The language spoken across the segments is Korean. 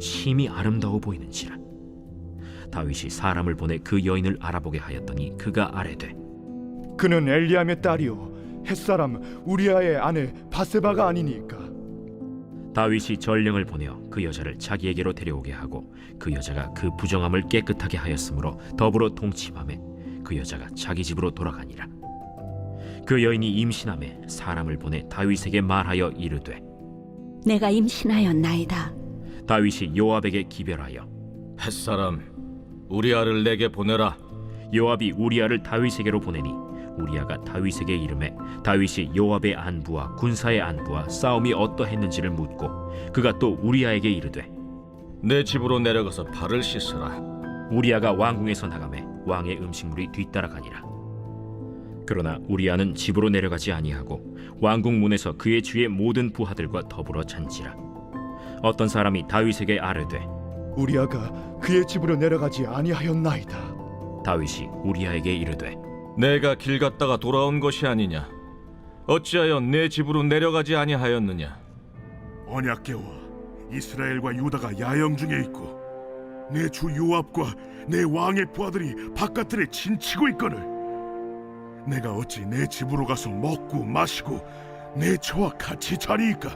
심히 아름다워 보이는지라. 다윗이 사람을 보내 그 여인을 알아보게 하였더니 그가 아뢰되 그는 엘리암의 딸이요 햇사람 우리아의 아내 바세바가 아니니까. 다윗이 전령을 보내어 그 여자를 자기에게로 데려오게 하고 그 여자가 그 부정함을 깨끗하게 하였으므로 더불어 동침함에 그 여자가 자기 집으로 돌아가니라. 그 여인이 임신함에 사람을 보내 다윗에게 말하여 이르되 내가 임신하였나이다. 다윗이 요압에게 기별하여 햇사람 우리 아를 내게 보내라. 요압이 우리아를 다윗에게로 보내니 우리아가 다윗에게 이름해 다윗이 요압의 안부와 군사의 안부와 싸움이 어떠했는지를 묻고 그가 또 우리아에게 이르되 내 집으로 내려가서 발을 씻으라. 우리아가 왕궁에서 나가매 왕의 음식물이 뒤따라가니라. 그러나 우리아는 집으로 내려가지 아니하고 왕궁 문에서 그의 주의 모든 부하들과 더불어 잔지라 어떤 사람이 다윗에게 아뢰되 우리아가 그의 집으로 내려가지 아니하였나이다. 다윗이 우리아에게 이르되 내가 길 갔다가 돌아온 것이 아니냐? 어찌하여 내 집으로 내려가지 아니하였느냐? 언약계와 이스라엘과 유다가 야영 중에 있고 내 주 요압과 내 왕의 부하들이 바깥들에 진치고 있거늘. 내가 어찌 내 집으로 가서 먹고 마시고 내 처와 같이 자리이까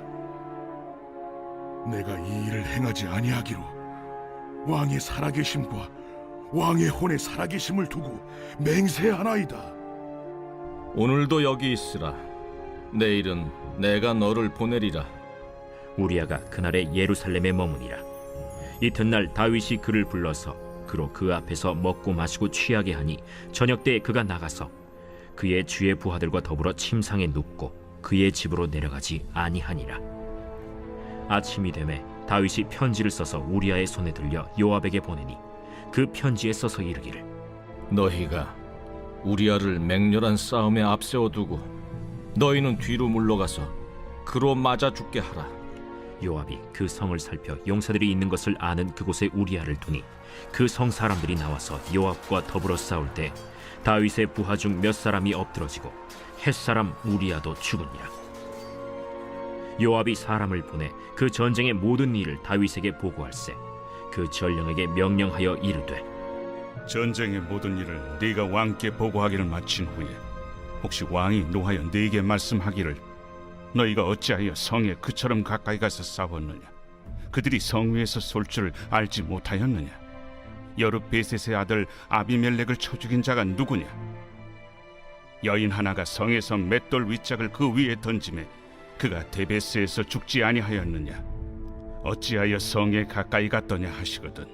내가 이 일을 행하지 아니하기로 왕의 살아계심과 왕의 혼의 살아계심을 두고 맹세하나이다. 오늘도 여기 있으라. 내일은 내가 너를 보내리라. 우리아가 그날에 예루살렘에 머무니라. 이튿날 다윗이 그를 불러서 그로 그 앞에서 먹고 마시고 취하게 하니 저녁 때에 그가 나가서 그의 주의 부하들과 더불어 침상에 눕고 그의 집으로 내려가지 아니하니라 아침이 되매 다윗이 편지를 써서 우리아의 손에 들려 요압에게 보내니 그 편지에 써서 이르기를. 너희가 우리아를 맹렬한 싸움에 앞세워 두고 너희는 뒤로 물러가서 그로 맞아 죽게 하라. 요압이 그 성을 살펴 용사들이 있는 것을 아는 그곳에 우리아를 두니 그 성 사람들이 나와서 요압과 더불어 싸울 때 다윗의 부하 중 몇 사람이 엎드러지고 햇 사람 우리아도 죽으니라 요압이 사람을 보내 그 전쟁의 모든 일을 다윗에게 보고할세. 그 전령에게 명령하여 이르되 전쟁의 모든 일을 네가 왕께 보고하기를 마친 후에 혹시 왕이 노하여 네게 말씀하기를 너희가 어찌하여 성에 그처럼 가까이 가서 싸웠느냐? 그들이 성 위에서 쏠줄 알지 못하였느냐? 여르베셋의 아들 아비멜렉을 쳐 죽인 자가 누구냐? 여인 하나가 성에서 맷돌 윗짝을 그 위에 던짐에 그가 데베스에서 죽지 아니하였느냐? 어찌하여 성에 가까이 갔더냐 하시거든.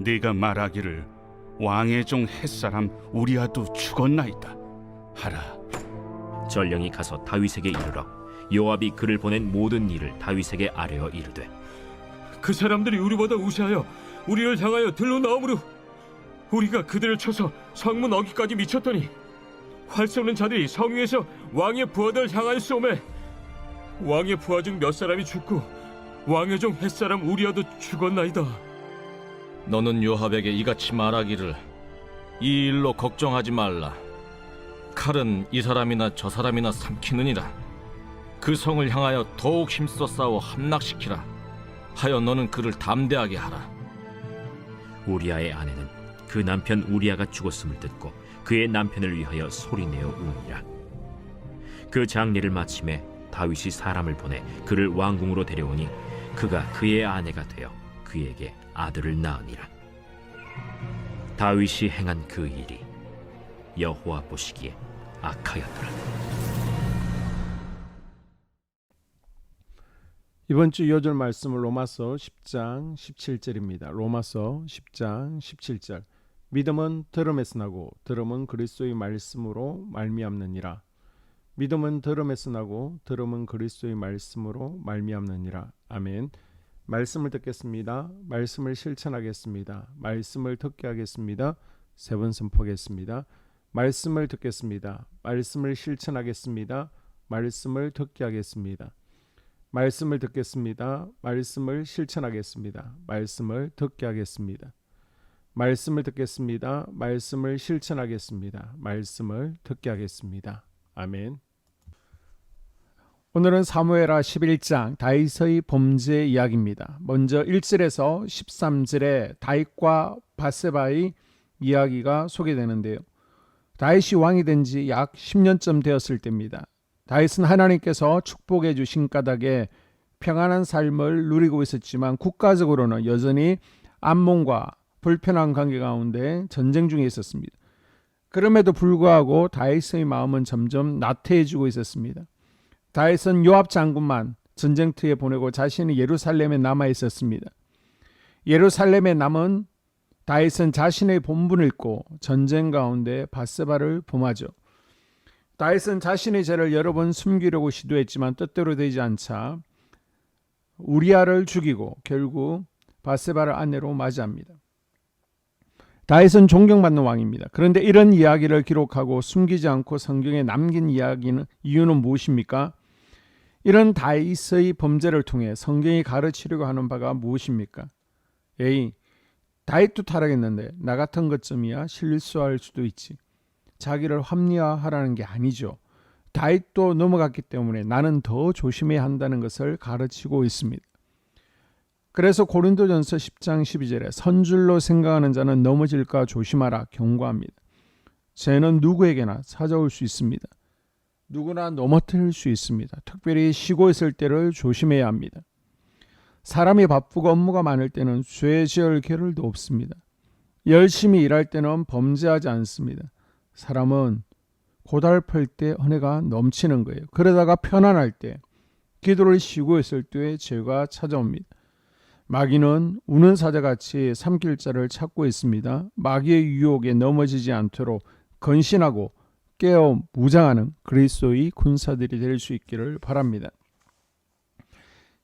네가 말하기를 왕의 종 햇사람 우리아도 죽었나이다. 하라. 전령이 가서 다윗에게 이르러 요압이 그를 보낸 모든 일을 다윗에게 아뢰어 이르되 그 사람들이 우리보다 우세하여 우리를 향하여 들로 나오므로 우리가 그들을 쳐서 성문 어기까지 미쳤더니 활 쏘는 자들이 성 위에서 왕의 부하들 향하여 쏘매 왕의 부하 중 몇 사람이 죽고 왕의 종 햇사람 우리아도 죽었나이다. 너는 요압에게 이같이 말하기를 이 일로 걱정하지 말라. 칼은 이 사람이나 저 사람이나 삼키느니라. 그 성을 향하여 더욱 힘써 싸워 함락시키라. 하여 너는 그를 담대하게 하라. 우리아의 아내는 그 남편 우리아가 죽었음을 듣고 그의 남편을 위하여 소리내어 우니라. 그 장례를 마침에 다윗이 사람을 보내 그를 왕궁으로 데려오니 그가 그의 아내가 되어 그에게 아들을 낳으니라. 다윗이 행한 그 일이 여호와 보시기에 악하였더라. 이번 주 이어질 말씀은 로마서 10장 17절입니다. 로마서 10장 17절. 믿음은 들음에서 나고 들음은 그리스도의 말씀으로 말미암느니라. 믿음은 들음에서 나고 들음은 그리스도의 말씀으로 말미암느니라. 아멘. 말씀을 듣겠습니다. 말씀을 실천하겠습니다. 말씀을 듣게 하겠습니다. 세 번 선포하겠습니다. 말씀을 듣겠습니다. 말씀을 실천하겠습니다. 말씀을 듣게 하겠습니다. 말씀을 듣겠습니다. 말씀을 실천하겠습니다. 말씀을 듣게 하겠습니다. 말씀을 듣겠습니다. 말씀을 실천하겠습니다. 말씀을 듣게 하겠습니다. 아멘. 오늘은 사무엘하 11장 다윗의 범죄 이야기입니다. 먼저 1절에서 13절에 다윗과 바세바의 이야기가 소개되는데요. 다윗이 왕이 된 지 약 10년쯤 되었을 때입니다. 다윗은 하나님께서 축복해 주신 까닭에 평안한 삶을 누리고 있었지만 국가적으로는 여전히 암몬과 불편한 관계 가운데 전쟁 중에 있었습니다. 그럼에도 불구하고 다윗의 마음은 점점 나태해지고 있었습니다. 다윗은 요압 장군만 전쟁터에 보내고 자신이 예루살렘에 남아 있었습니다. 예루살렘에 남은 다윗은 자신의 본분을 잊고 전쟁 가운데 바세바를 범하죠. 다윗은 자신의 죄를 여러 번 숨기려고 시도했지만 뜻대로 되지 않자 우리아를 죽이고 결국 바세바를 아내로 맞이합니다. 다윗은 존경받는 왕입니다. 그런데 이런 이야기를 기록하고 숨기지 않고 성경에 남긴 이야기는 이유는 무엇입니까? 이런 다윗의 범죄를 통해 성경이 가르치려고 하는 바가 무엇입니까? 에이, 다윗도 타락했는데 나 같은 것쯤이야 실수할 수도 있지. 자기를 합리화하라는 게 아니죠. 다윗도 넘어갔기 때문에 나는 더 조심해야 한다는 것을 가르치고 있습니다. 그래서 고린도전서 10장 12절에 선줄로 생각하는 자는 넘어질까 조심하라 경고합니다. 죄는 누구에게나 찾아올 수 있습니다. 누구나 넘어뜨릴 수 있습니다. 특별히 쉬고 있을 때를 조심해야 합니다. 사람이 바쁘고 업무가 많을 때는 죄 지을 겨를도 없습니다. 열심히 일할 때는 범죄하지 않습니다. 사람은 고달플 때 은혜가 넘치는 거예요. 그러다가 편안할 때, 기도를 쉬고 있을 때 죄가 찾아옵니다. 마귀는 우는 사자같이 삼킬 자를 찾고 있습니다. 마귀의 유혹에 넘어지지 않도록 건신하고 깨어 무장하는 그리스도의 군사들이 될 수 있기를 바랍니다.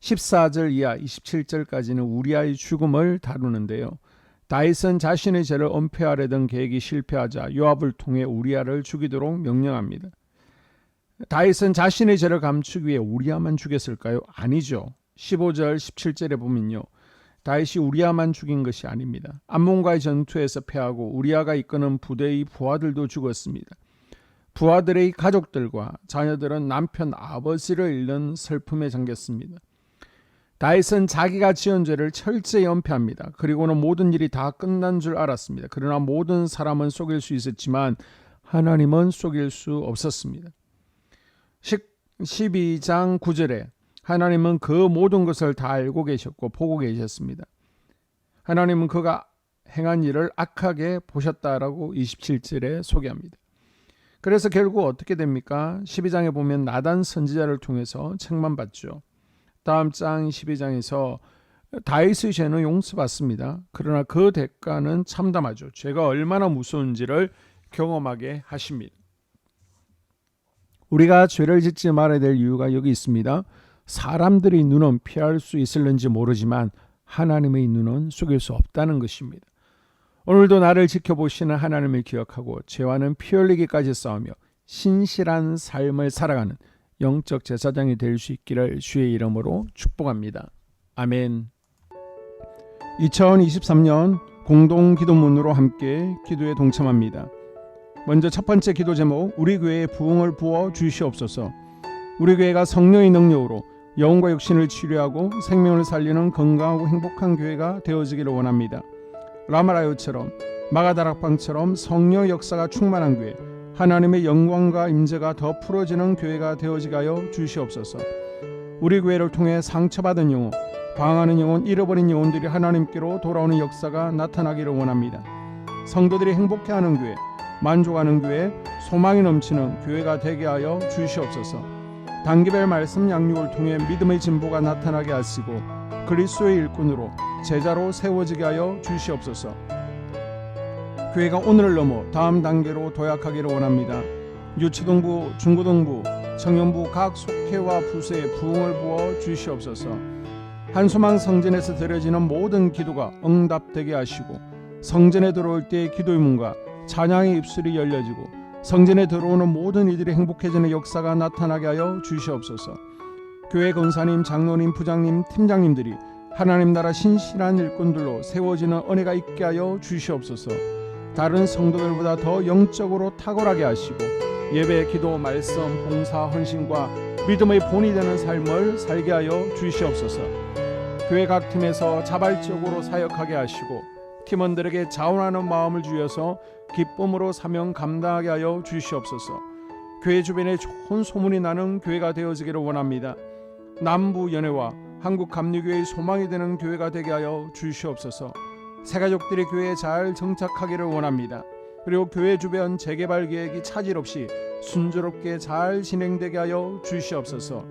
14절 이하 27절까지는 우리아의 죽음을 다루는데요. 다윗은 자신의 죄를 은폐하려던 계획이 실패하자 요압을 통해 우리아를 죽이도록 명령합니다. 다윗은 자신의 죄를 감추기 위해 우리아만 죽였을까요? 아니죠. 15절 17절에 보면요. 다윗이 우리아만 죽인 것이 아닙니다. 암몬과의 전투에서 패하고 우리아가 이끄는 부대의 부하들도 죽었습니다. 부하들의 가족들과 자녀들은 남편 아버지를 잃는 슬픔에 잠겼습니다. 다윗은 자기가 지은 죄를 철저히 은폐합니다. 그리고는 모든 일이 다 끝난 줄 알았습니다. 그러나 모든 사람은 속일 수 있었지만 하나님은 속일 수 없었습니다. 12장 9절에 하나님은 그 모든 것을 다 알고 계셨고 보고 계셨습니다. 하나님은 그가 행한 일을 악하게 보셨다라고 27절에 소개합니다. 그래서 결국 어떻게 됩니까? 12장에 보면 나단 선지자를 통해서 책만 받죠. 다음 장 12장에서 다윗의 죄는 용서받습니다. 그러나 그 대가는 참담하죠. 죄가 얼마나 무서운지를 경험하게 하십니다. 우리가 죄를 짓지 말아야 될 이유가 여기 있습니다. 사람들의 눈은 피할 수 있을는지 모르지만 하나님의 눈은 속일 수 없다는 것입니다. 오늘도 나를 지켜보시는 하나님을 기억하고 죄와는 피 흘리기까지 싸우며 신실한 삶을 살아가는 영적 제사장이 될 수 있기를 주의 이름으로 축복합니다. 아멘. 2023년 공동 기도문으로 함께 기도에 동참합니다. 먼저 첫 번째 기도 제목 우리 교회에 부흥을 부어 주시옵소서. 우리 교회가 성령의 능력으로 영과 육신을 치료하고 생명을 살리는 건강하고 행복한 교회가 되어지기를 원합니다. 라마라요처럼 마가다락방처럼 성령 역사가 충만한 교회, 하나님의 영광과 임재가 더 풀어지는 교회가 되어지게 하여 주시옵소서. 우리 교회를 통해 상처받은 영혼, 방황하는 영혼, 잃어버린 영혼들이 하나님께로 돌아오는 역사가 나타나기를 원합니다. 성도들이 행복해하는 교회, 만족하는 교회, 소망이 넘치는 교회가 되게 하여 주시옵소서. 단기별 말씀 양육을 통해 믿음의 진보가 나타나게 하시고 그리스도의 일꾼으로 제자로 세워지게 하여 주시옵소서. 교회가 오늘을 넘어 다음 단계로 도약하기를 원합니다. 유치동부, 중고등부, 청년부 각 속회와 부서에 부흥을 부어 주시옵소서. 한소망 성전에서 드려지는 모든 기도가 응답되게 하시고 성전에 들어올 때의 기도의 문과 찬양의 입술이 열려지고 성전에 들어오는 모든 이들이 행복해지는 역사가 나타나게 하여 주시옵소서. 교회 권사님, 장로님, 부장님, 팀장님들이 하나님 나라 신실한 일꾼들로 세워지는 은혜가 있게 하여 주시옵소서. 다른 성도들보다 더 영적으로 탁월하게 하시고 예배, 기도, 말씀, 봉사, 헌신과 믿음의 본이 되는 삶을 살게 하여 주시옵소서. 교회 각 팀에서 자발적으로 사역하게 하시고 팀원들에게 자원하는 마음을 주셔서 기쁨으로 사명 감당하게 하여 주시옵소서. 교회 주변에 좋은 소문이 나는 교회가 되어지기를 원합니다. 남부 연회와 한국 감리교회의 소망이 되는 교회가 되게 하여 주시옵소서. 새 가족들이 교회에 잘 정착하기를 원합니다. 그리고 교회 주변 재개발 계획이 차질 없이 순조롭게 잘 진행되게 하여 주시옵소서.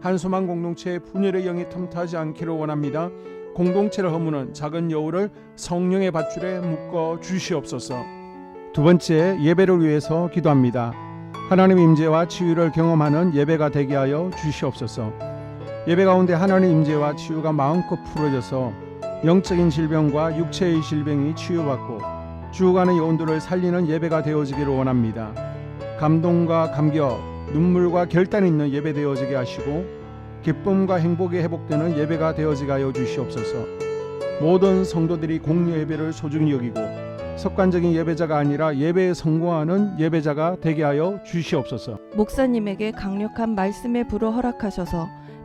한소망 공동체의 분열의 영이 틈타지 않기를 원합니다. 공동체를 허무는 작은 여우를 성령의 밧줄에 묶어 주시옵소서. 두 번째 예배를 위해서 기도합니다. 하나님 임재와 치유를 경험하는 예배가 되게 하여 주시옵소서. 예배 가운데 하나님 임재와 치유가 마음껏 풀어져서 영적인 질병과 육체의 질병이 치유받고 죽어가는 영혼들을 살리는 예배가 되어지기를 원합니다. 감동과 감격, 눈물과 결단 있는 예배 되어지게 하시고 기쁨과 행복이 회복되는 예배가 되어지게 하여 주시옵소서. 모든 성도들이 공유 예배를 소중히 여기고 습관적인 예배자가 아니라 예배에 성공하는 예배자가 되게 하여 주시옵소서. 목사님에게 강력한 말씀의 불을 허락하셔서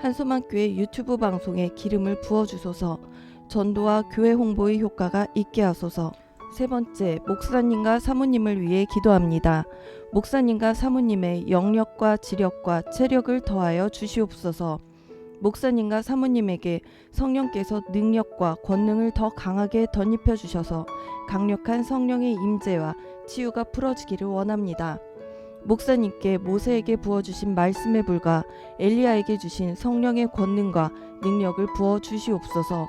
한소망교회 유튜브 방송에 기름을 부어 주소서. 전도와 교회 홍보의 효과가 있게 하소서. 세 번째, 목사님과 사모님을 위해 기도합니다. 목사님과 사모님의 영력과 지력과 체력을 더하여 주시옵소서. 목사님과 사모님에게 성령께서 능력과 권능을 더 강하게 덧입혀 주셔서 강력한 성령의 임재와 치유가 풀어지기를 원합니다. 목사님께 모세에게 부어주신 말씀의 불과 엘리야에게 주신 성령의 권능과 능력을 부어 주시옵소서.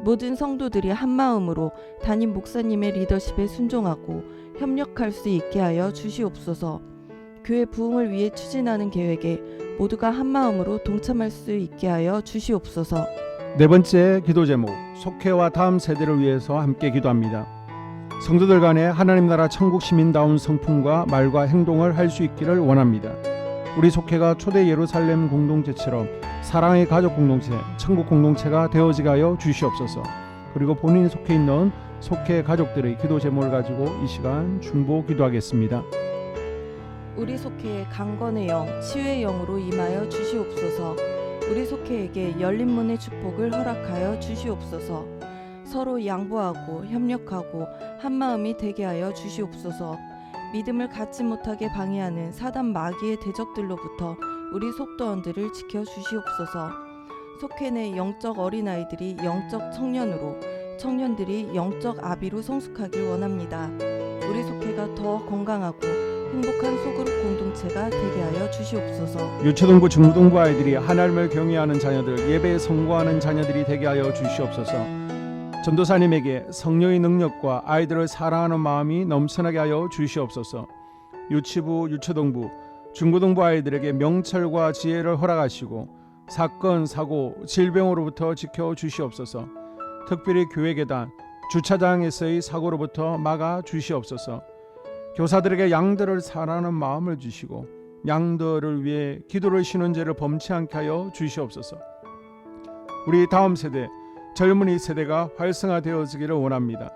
모든 성도들이 한 마음으로 담임 목사님의 리더십에 순종하고 협력할 수 있게 하여 주시옵소서. 교회 부흥을 위해 추진하는 계획에 모두가 한 마음으로 동참할 수 있게 하여 주시옵소서. 네 번째 기도 제목 속회와 다음 세대를 위해서 함께 기도합니다. 성도들 간에 하나님 나라 천국 시민다운 성품과 말과 행동을 할 수 있기를 원합니다. 우리 속회가 초대 예루살렘 공동체처럼 사랑의 가족 공동체, 천국 공동체가 되어지게 하여 주시옵소서. 그리고 본인이 속해 있는 속회 가족들의 기도 제목을 가지고 이 시간 중보 기도하겠습니다. 우리 속회에 강건의 영, 치유의 영으로 임하여 주시옵소서. 우리 속회에게 열린 문의 축복을 허락하여 주시옵소서. 서로 양보하고 협력하고 한 마음이 되게 하여 주시옵소서. 믿음을 갖지 못하게 방해하는 사단 마귀의 대적들로부터 우리 속도원들을 지켜 주시옵소서. 속회 내 영적 어린아이들이 영적 청년으로 청년들이 영적 아비로 성숙하길 원합니다. 우리 속회가 더 건강하고 행복한 소그룹 공동체가 되게 하여 주시옵소서. 유초등부 중등부 아이들이 하나님을 경외하는 자녀들 예배에 성공하는 자녀들이 되게 하여 주시옵소서. 전도사님에게 성령의 능력과 아이들을 사랑하는 마음이 넘쳐나게 하여 주시옵소서. 유치부, 유초등부, 중고등부 아이들에게 명철과 지혜를 허락하시고 사건, 사고, 질병으로부터 지켜 주시옵소서. 특별히 교회 계단, 주차장에서의 사고로부터 막아 주시옵소서. 교사들에게 양들을 사랑하는 마음을 주시고 양들을 위해 기도를 쉬는 죄를 범치 않게 하여 주시옵소서. 우리 다음 세대 젊은이 세대가 활성화되어지기를 원합니다.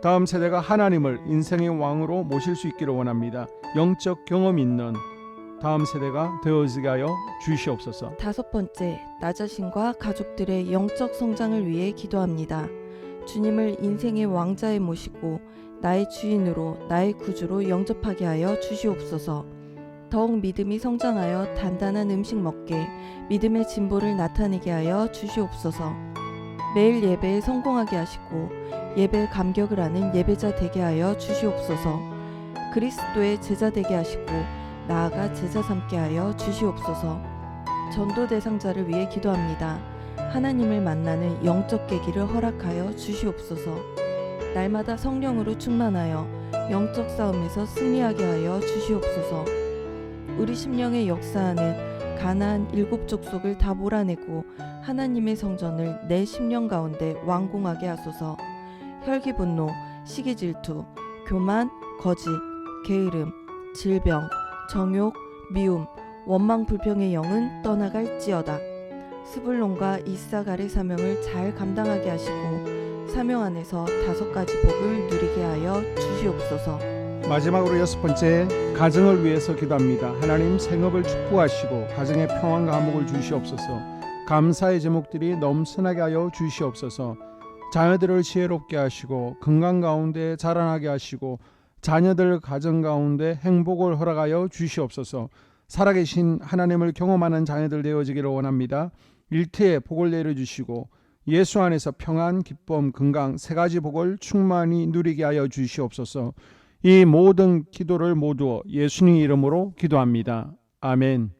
다음 세대가 하나님을 인생의 왕으로 모실 수 있기를 원합니다. 영적 경험 있는 다음 세대가 되어지게 하여 주시옵소서. 다섯 번째, 나 자신과 가족들의 영적 성장을 위해 기도합니다. 주님을 인생의 왕자에 모시고 나의 주인으로 나의 구주로 영접하게 하여 주시옵소서. 더욱 믿음이 성장하여 단단한 음식 먹게 믿음의 진보를 나타내게 하여 주시옵소서. 매일 예배에 성공하게 하시고 예배 감격을 하는 예배자 되게 하여 주시옵소서. 그리스도의 제자 되게 하시고 나아가 제자 삼게 하여 주시옵소서. 전도 대상자를 위해 기도합니다. 하나님을 만나는 영적 계기를 허락하여 주시옵소서. 날마다 성령으로 충만하여 영적 싸움에서 승리하게 하여 주시옵소서. 우리 심령의 역사하는 가나안 일곱 족속을 다 몰아내고 하나님의 성전을 내 심령 가운데 완공하게 하소서. 혈기 분노, 시기 질투, 교만, 거짓, 게으름, 질병, 정욕, 미움, 원망 불평의 영은 떠나갈지어다. 스불론과 이사갈의 사명을 잘 감당하게 하시고 사명 안에서 다섯 가지 복을 누리게 하여 주시옵소서. 마지막으로 여섯 번째 가정을 위해서 기도합니다. 하나님 생업을 축복하시고 가정에 평안과 화목을 주시옵소서. 감사의 제목들이 넘쳐나게 하여 주시옵소서. 자녀들을 지혜롭게 하시고 건강 가운데 자라나게 하시고 자녀들 가정 가운데 행복을 허락하여 주시옵소서. 살아계신 하나님을 경험하는 자녀들 되어지기를 원합니다. 일태에 복을 내려주시고 예수 안에서 평안, 기쁨, 건강 세 가지 복을 충만히 누리게 하여 주시옵소서. 이 모든 기도를 모두 예수님 이름으로 기도합니다. 아멘.